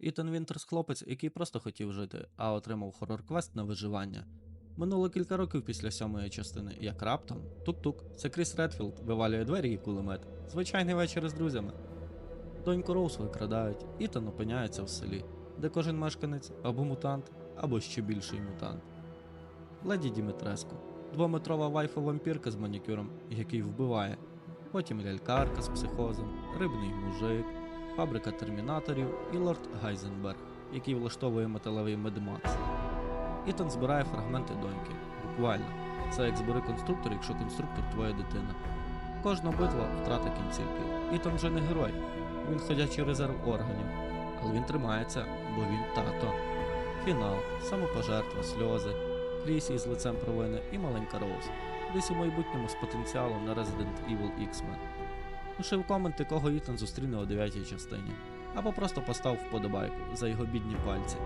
Ітан Вінтерс хлопець, який просто хотів жити, а отримав хорор-квест на виживання. Минуло кілька років після сьомої частини, як раптом тук-тук, це Кріс Редфілд вивалює двері і кулемет. Звичайний вечір з друзями. Доньку Роуз викрадають, Ітан опиняється в селі, де кожен мешканець або мутант, або ще більший мутант. Леді Дімитреско, двометрова вайфа-вампірка з манікюром, який вбиває. Потім лялькарка з психозом, рибний мужик, фабрика термінаторів і лорд Гайзенберг, який влаштовує металевий медмакс. Ітан збирає фрагменти доньки. Буквально. Це як збери конструктор, якщо конструктор твоя дитина. Кожна битва втрата кінцівки. Ітан вже не герой. Він ходячий резерв органів. Але він тримається, бо він тато. Фінал, самопожертва, сльози, Крісі із лицем провини і маленька Роуз. Десь у майбутньому з потенціалом на Resident Evil X-Men. Пиши в коменти, кого Ітан зустріне у 9 частині. Або просто постав вподобайку за його бідні пальці.